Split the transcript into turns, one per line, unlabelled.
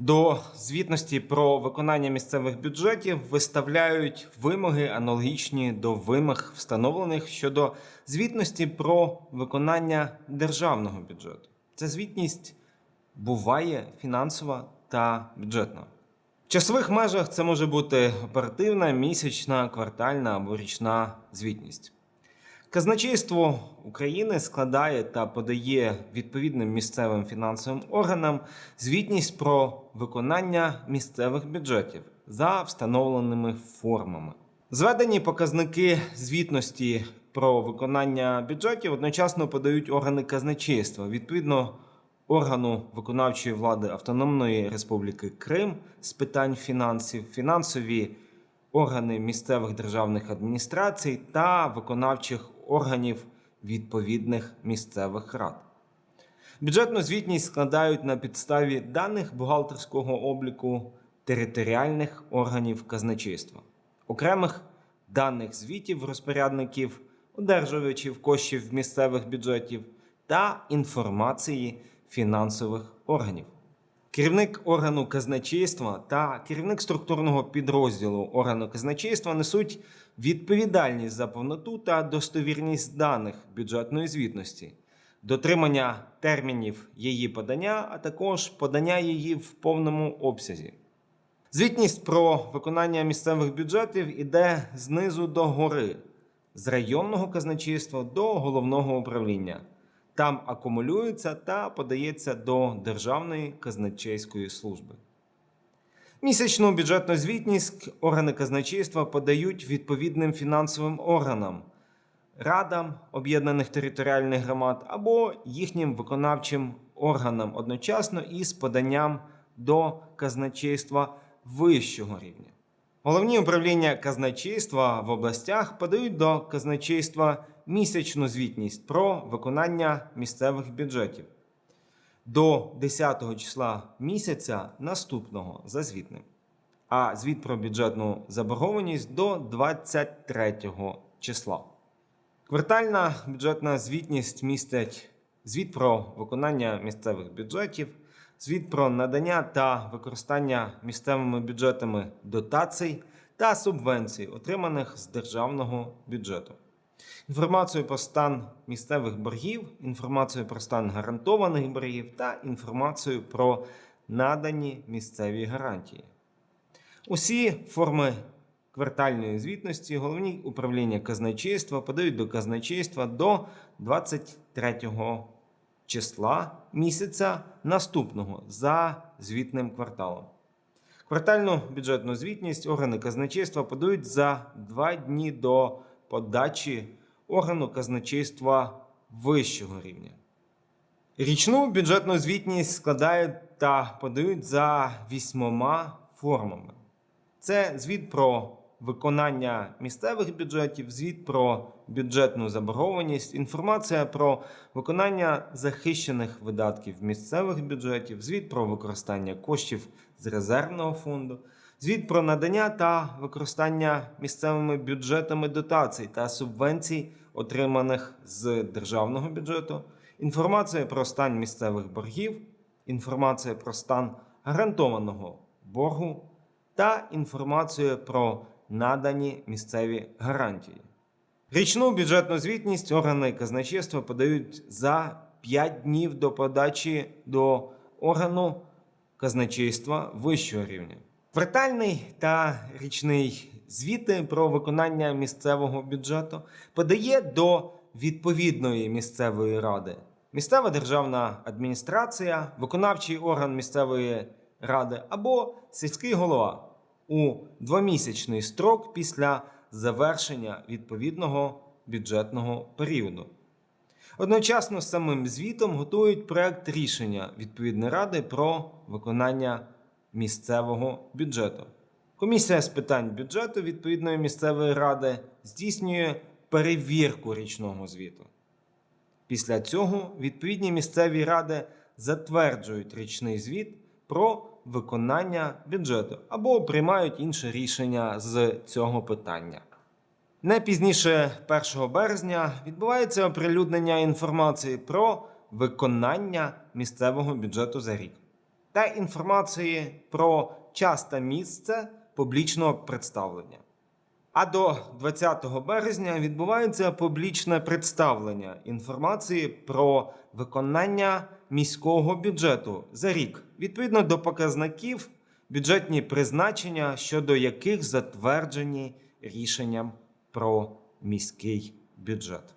До звітності про виконання місцевих бюджетів виставляють вимоги аналогічні до вимог, встановлених щодо звітності про виконання державного бюджету. Ця звітність буває фінансова та бюджетна. В часових межах це може бути оперативна, місячна, квартальна або річна звітність. Казначейство України складає та подає відповідним місцевим фінансовим органам звітність про виконання місцевих бюджетів за встановленими формами. Зведені показники звітності про виконання бюджетів одночасно подають органи казначейства відповідно органу виконавчої влади Автономної Республіки Крим з питань фінансів, фінансові органи місцевих державних адміністрацій та виконавчих органів відповідних місцевих рад. Бюджетну звітність складають на підставі даних бухгалтерського обліку територіальних органів казначейства, окремих даних звітів розпорядників, одержувачів коштів місцевих бюджетів та інформації фінансових органів. Керівник органу казначейства та керівник структурного підрозділу органу казначейства несуть відповідальність за повноту та достовірність даних бюджетної звітності, дотримання термінів її подання, а також подання її в повному обсязі. Звітність про виконання місцевих бюджетів іде знизу до гори, з районного казначейства до головного управління. Там акумулюється та подається до Державної казначейської служби. Місячну бюджетну звітність органи казначейства подають відповідним фінансовим органам, радам об'єднаних територіальних громад або їхнім виконавчим органам одночасно із поданням до казначейства вищого рівня. Головні управління казначейства в областях подають до казначейства місячну звітність про виконання місцевих бюджетів до 10 числа місяця наступного за звітним, а звіт про бюджетну заборгованість до 23 числа. Квартальна бюджетна звітність містить звіт про виконання місцевих бюджетів, звіт про надання та використання місцевими бюджетами дотацій та субвенцій, отриманих з державного бюджету. Інформацію про стан місцевих боргів, інформацію про стан гарантованих боргів та інформацію про надані місцеві гарантії. Усі форми квартальної звітності головні управління казначейства подають до казначейства до 23 числа місяця наступного за звітним кварталом. Квартальну бюджетну звітність органи казначейства подають за два дні до подачі органу казначейства вищого рівня. Річну бюджетну звітність складають та подають за вісьмома формами. Це звіт про виконання місцевих бюджетів, звіт про бюджетну заборгованість, інформація про виконання захищених видатків місцевих бюджетів, звіт про використання коштів з резервного фонду, звіт про надання та використання місцевими бюджетами дотацій та субвенцій, отриманих з державного бюджету, інформація про стан місцевих боргів, інформація про стан гарантованого боргу та інформацію про надані місцеві гарантії. Річну бюджетну звітність органи казначейства подають за 5 днів до подачі до органу казначейства вищого рівня. Квартальний та річний звіти про виконання місцевого бюджету подає до відповідної місцевої ради. Місцева державна адміністрація, виконавчий орган місцевої ради або сільський голова у двомісячний строк після завершення відповідного бюджетного періоду. Одночасно з самим звітом готують проект рішення відповідної ради про виконання місцевого бюджету. Комісія з питань бюджету відповідної місцевої ради здійснює перевірку річного звіту. Після цього відповідні місцеві ради затверджують річний звіт про виконання бюджету або приймають інше рішення з цього питання. Не пізніше 1 березня відбувається оприлюднення інформації про виконання місцевого бюджету за рік. та інформації про час та місце публічного представлення. А до 20 березня відбувається публічне представлення інформації про виконання міського бюджету за рік відповідно до показників бюджетні призначення, щодо яких затверджені рішенням про міський бюджет.